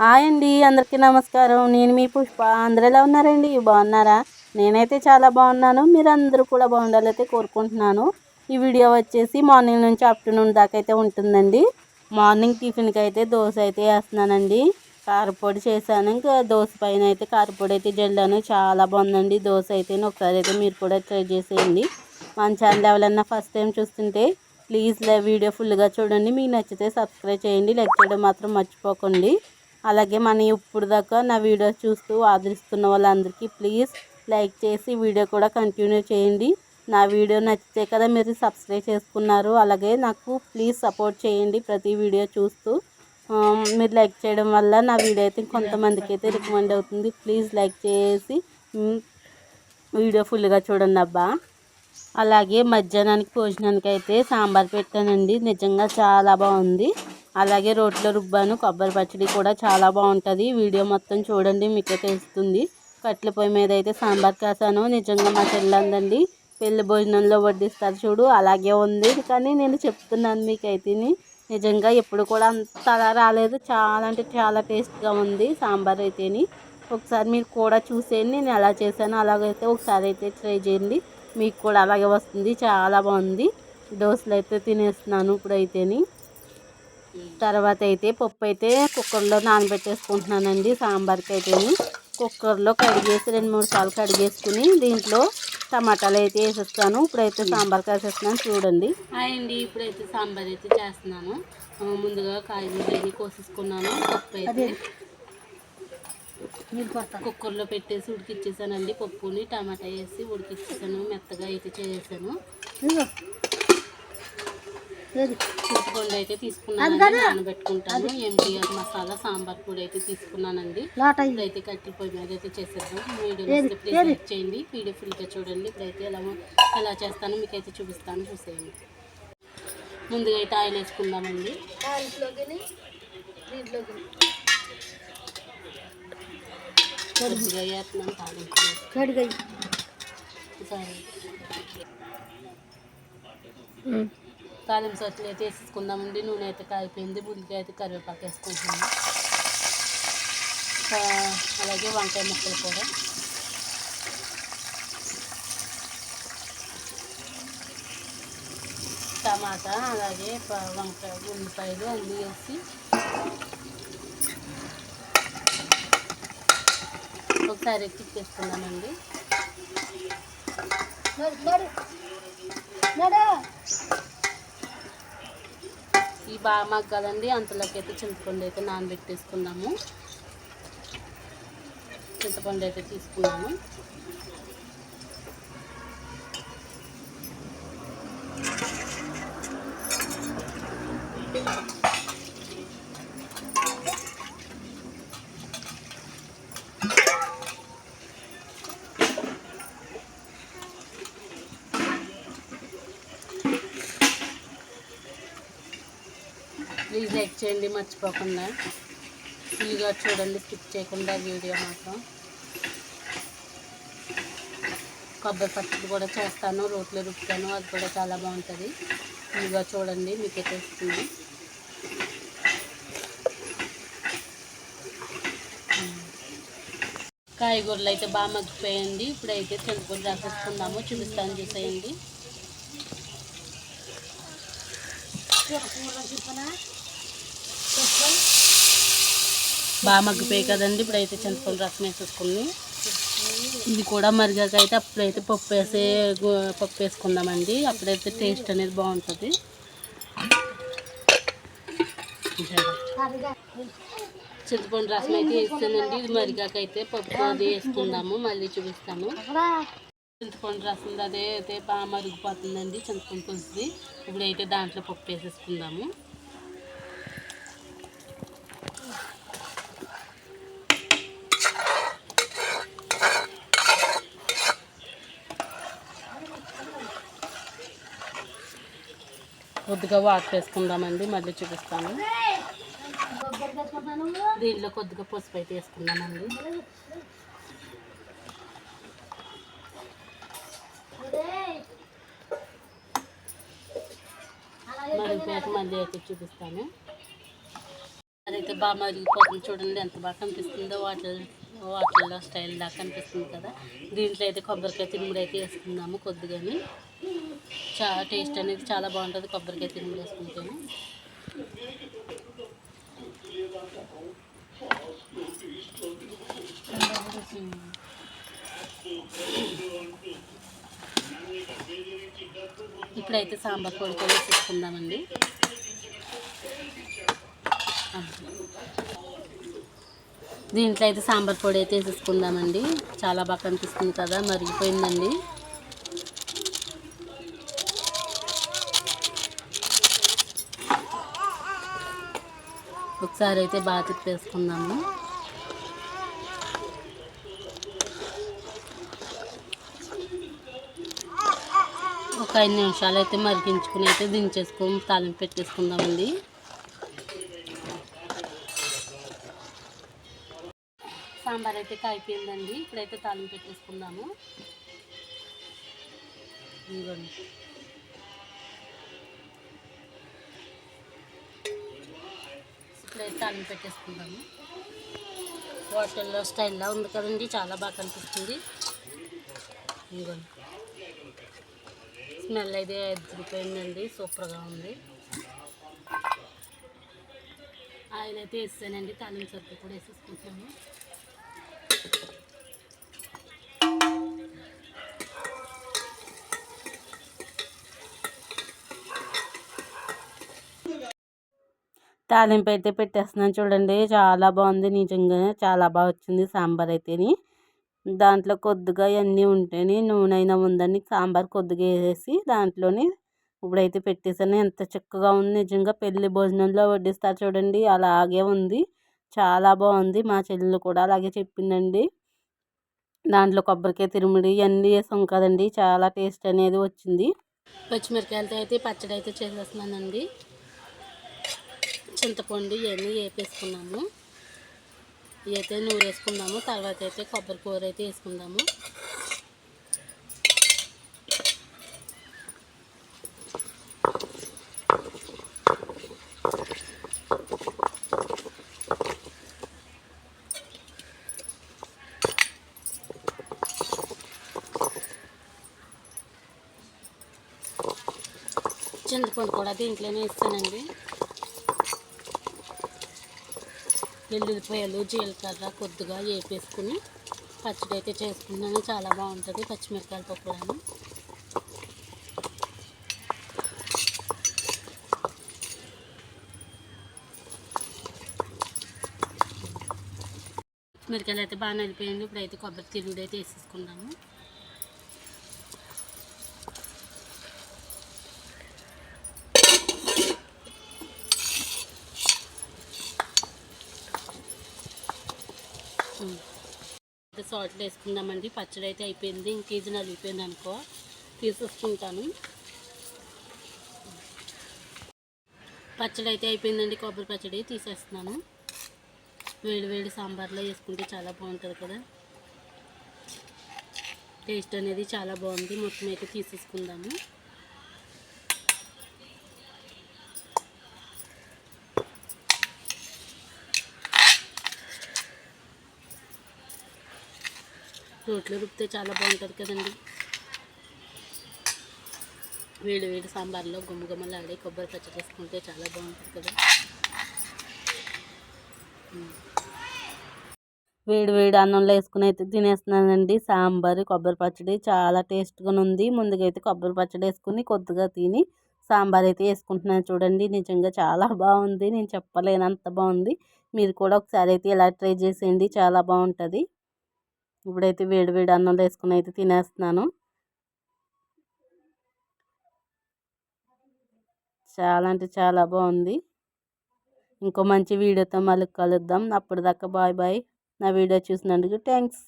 Hi అండి అందరికీ నమస్కారం. నేను మీ పుష్ప. అందరూ ఎలా ఉన్నారండి? బాగున్నారా? నేనైతే చాలా బాగున్నాను. మీరు అందరూ కూడా బాగుండాలైతే కోరుకుంటున్నాను. ఈ వీడియో వచ్చేసి మార్నింగ్ నుంచి ఆఫ్టర్నూన్ దాకా అయితే ఉంటుందండి. మార్నింగ్ టిఫిన్కి అయితే దోశ అయితే వేస్తున్నానండి. కారపొడి చేశాను. ఇంకా దోశ పైన అయితే కారపొడి అయితే జల్లాను. చాలా బాగుందండి. దోశ అయితే ఒకసారి అయితే మీరు కూడా ట్రై చేసేయండి. మన ఛానల్ ఎవరన్నా ఫస్ట్ టైం చూస్తుంటే ప్లీజ్ వీడియో ఫుల్గా చూడండి. మీకు నచ్చితే సబ్స్క్రైబ్ చేయండి. లైక్ చేయడం మాత్రం మర్చిపోకండి. అలాగే మన ఇప్పుడు దాకా నా వీడియో చూస్తూ ఆదరిస్తున్న వాళ్ళందరికీ ప్లీజ్ లైక్ చేసి వీడియో కూడా కంటిన్యూ చేయండి. నా వీడియో నచ్చితే కదా మీరు సబ్స్క్రైబ్ చేసుకున్నారు. అలాగే నాకు ప్లీజ్ సపోర్ట్ చేయండి ప్రతి వీడియో చూస్తూ. మీరు లైక్ చేయడం వల్ల నా వీడియో అయితే కొంతమందికి అయితే రికమెండ్ అవుతుంది. ప్లీజ్ లైక్ చేసి వీడియో ఫుల్గా చూడండి అబ్బా. అలాగే మధ్యాహ్నానికి భోజనానికి అయితే సాంబార్ పెట్టానండి. నిజంగా చాలా బాగుంది. అలాగే రోట్లో రుబ్బాను కొబ్బరి పచ్చడి కూడా చాలా బాగుంటుంది. వీడియో మొత్తం చూడండి మీకే తెలుస్తుంది. కట్టెల పొయ్యి మీద అయితే సాంబార్ కాసాను. నిజంగా మా చెల్లందండి పెళ్ళి భోజనంలో వడ్డిస్తారు చూడు అలాగే ఉంది. కానీ నేను చెప్తున్నాను మీకైతే నిజంగా ఎప్పుడు కూడా అంతగా రాలేదు. చాలా అంటే చాలా టేస్ట్గా ఉంది సాంబార్ అయితేని. ఒకసారి మీరు కూడా చూసేయండి నేను ఎలా చేశాను అలాగైతే ఒకసారి అయితే ట్రై చేయండి. మీకు కూడా అలాగే వస్తుంది చాలా బాగుంది. దోశలు అయితే తినేస్తున్నాను ఇప్పుడైతేని. తర్వాత అయితే పప్పు అయితే కుక్కర్లో నానబెట్టేసుకుంటున్నానండి సాంబార్కి అయితే కుక్కర్లో కడిగేసి రెండు మూడు సార్లు కడిగేసుకుని దీంట్లో టమాటాలు అయితే వేసేస్తాను. ఇప్పుడైతే సాంబార్ వేసేస్తున్నాను చూడండి. అండి ఇప్పుడైతే సాంబార్ అయితే చేస్తున్నాను. ముందుగా కాయలు అయితే కోసేసుకున్నాను పప్పు అయితే కుక్కర్లో పెట్టేసి ఉడికిచ్చేసానండి. పప్పుని టమాటా వేసి ఉడికిచ్చేసాను మెత్తగా అయితే చేసాను చింతపండు అయితే తీసుకున్నాను నానబెట్టుకుంటాను ఎంటీఆర్ మసాలా సాంబార్ పొడి అయితే తీసుకున్నానండి ఇప్పుడైతే కట్టి పొయ్యి మీద అయితే చేసేద్దాం వీడియో ప్లీజ్ చేయండి. వీడియో ఫుల్గా చూడండి. ఇప్పుడైతే ఎలా ఎలా చేస్తానో మీకు అయితే చూపిస్తాను చూసేయండి. ముందుగా అయితే ఆయిల్ వేసుకుందామండి. కొద్దిగా వేస్తున్నాను తాలింపు. సరే. తాలింపు సొచ్చులు అయితే వేసేసుకుందామండి. నూనె అయితే కాగిపోయింది. ముందుగా అయితే కరివేపాకు వేసుకుంటున్నాను. అలాగే వంకాయ ముక్కలు కూడా. టమాటా అలాగే వంకాయ ఉల్లిపాయలు అన్నీ వేసి ఒకసారి ఎక్కిచ్చేసుకున్నామండి బాగా మాకు కదండి అంతలోకి అయితే చింతపండు అయితే నానబెట్టేసుకున్నాము. చింతపండు అయితే తీసుకున్నాము. లైక్ చేయండి మర్చిపోకుండా. ఫుల్గా చూడండి స్కిప్ చేయకుండా వీడియో మాత్రం. కొబ్బరి పచ్చడి కూడా చేస్తాను రోట్లో రుపుతాను అది కూడా చాలా బాగుంటుంది. ఫుల్గా చూడండి మీకు తెలుస్తుంది. కాయగూరలు అయితే బాగా మగ్గిపోయింది ఇప్పుడైతే చింతపండు రాసేసుకుందాము. చూపిస్తాను చూసేయండి. బాగా మగ్గిపోయాయి కదండి. ఇప్పుడైతే చింతపండు రసం వేసేసుకుని ఇది కూడా మరిగాక అయితే అప్పుడైతే పప్పు వేసే పప్పు వేసుకుందామండి. అప్పుడైతే టేస్ట్ అనేది బాగుంటుంది. చింతపండు రసం అయితే వేస్తానండి ఇది మరిగాక అయితే పప్పు అది వేసుకుందాము. మళ్ళీ చూపిస్తాము చింతపండు రసం అదే అయితే బాగా మరిగిపోతుందండి చింతపండు పులుసుది ఇప్పుడైతే దాంట్లో పప్పు వేసేసుకుందాము. కొద్దిగా వాటర్ వేసుకుందామండి మళ్ళీ చూపిస్తాను. దీంట్లో కొద్దిగా పసుపు అయితే వేసుకుందామండి. మరి మళ్ళీ అయితే చూపిస్తాను. అదైతే బాగా మరిగిపోతుంది చూడండి ఎంత బాగా కనిపిస్తుందో వాటర్ వాటర్లో స్టైల్ దాకా కనిపిస్తుంది కదా. దీంట్లో అయితే కొబ్బరికాయ తిరుముడు అయితే వేసుకుందాము కొద్దిగాని. చాలా టేస్ట్ అనేది చాలా బాగుంటుంది. కొబ్బరికాయ తిరుమల వేసుకుంటేనే ఇప్పుడైతే సాంబార్ పొడి కూడా వేసుకుందామండి దీంట్లో అయితే సాంబార్ పొడి అయితే వేసేసుకుందామండి. చాలా బాగా కనిపిస్తుంది కదా మరిగిపోయిందండి. ఒకసారి అయితే బాగా తిప్పేసుకుందాము. ఒక ఐదు నిమిషాలు అయితే మరిగించుకుని అయితే దించేసుకొని తాలింపు పెట్టేసుకుందామండి. సాంబార్ అయితే కాయిపోయిందండి ఇప్పుడైతే తాలింపు పెట్టేసుకుందాము. ఇదిగోండి. అయితే తాలింపు పెట్టేసుకుందాము హోటల్లో స్టైల్లా ఉంది కదండి చాలా బాగా కనిపిస్తుంది. ఇదిగోండి. స్మెల్ అయితే ఎదిరిపోయిందండి సూపర్గా ఉంది. ఆయన అయితే వేసానండి తాలింపు సరుకు కూడా వేసేసుకుంటాము తాలింపు అయితే పెట్టేస్తున్నాను చూడండి. చాలా బాగుంది నిజంగా. చాలా బాగా వచ్చింది సాంబార్ అయితేని. దాంట్లో కొద్దిగా ఇవన్నీ ఉంటేనే నూనె అయినా ఉందని సాంబార్ కొద్దిగా వేసేసి దాంట్లోనే ఇప్పుడైతే పెట్టేసాను ఎంత చక్కగా ఉంది. నిజంగా పెళ్ళి భోజనంలో వడ్డిస్తారు చూడండి. అలాగే ఉంది. చాలా బాగుంది. మా చెల్లెలు కూడా అలాగే చెప్పిందండి. దాంట్లో కొబ్బరికాయ తిరుముడి ఇవన్నీ వేసాం కదండి. చాలా టేస్ట్ అనేది వచ్చింది. పచ్చిమిరకాయలతో అయితే పచ్చడి అయితే చేసేస్తున్నానండి. చింతపండు ఇవన్నీ వేపేసుకున్నాము. ఇవైతే నూరు వేసుకుందాము తర్వాత అయితే కొబ్బరి కూర అయితే వేసుకుందాము. చింతపండు కూడా దీంట్లోనే ఇస్తానండి వెల్లుల్లిపాయలు జీలకర్ర కొద్దిగా వేపేసుకుని పచ్చడి అయితే చేసుకున్నాను చాలా బాగుంటుంది పచ్చిమిరకాయల పప్పులను పచ్చిమిరకాయలు అయితే బాగా నలిపోయింది. ఇప్పుడైతే కొబ్బరి తిరుగుడు అయితే వేసేసుకున్నాము సాల్ట్ వేసుకుందామండి. పచ్చడి అయితే అయిపోయింది. ఇంక ఇది నలిగిపోయింది అనుకో తీసేసుకుంటాను. పచ్చడి అయితే అయిపోయిందండి. కొబ్బరి పచ్చడి తీసేస్తున్నాను. వేడి వేడి సాంబార్లో వేసుకుంటే చాలా బాగుంటుంది కదా. టేస్ట్ అనేది చాలా బాగుంది. మొత్తం అయితే తీసేసుకుందాము. రోట్లో రుబ్బితే చాలా బాగుంటుంది కదండి. వేడి వేడి సాంబార్లో గుమ్మగుమ్మలాడే కొబ్బరి పచ్చడి వేసుకుంటే చాలా బాగుంటుంది కదా. వేడి వేడి అన్నంలో వేసుకుని అయితే తినేస్తున్నానండి. సాంబార్ కొబ్బరి పచ్చడి చాలా టేస్ట్గా ఉంది. ముందుగా అయితే కొబ్బరి పచ్చడి వేసుకుని కొద్దిగా తిని సాంబార్ అయితే వేసుకుంటున్నాను చూడండి. నిజంగా చాలా బాగుంది. నేను చెప్పలేనంత బాగుంది. మీరు కూడా ఒకసారి అయితే ఇలా ట్రై చేసేయండి. చాలా బాగుంటుంది. ఇప్పుడైతే వేడి వేడి అన్నం వేసుకుని అయితే తినేస్తున్నాను. చాలా అంటే చాలా బాగుంది. ఇంకో మంచి వీడియోతో మళ్ళీ కలుద్దాం. అప్పటిదాకా బాయ్ బాయ్. నా వీడియో చూసినందుకు థ్యాంక్స్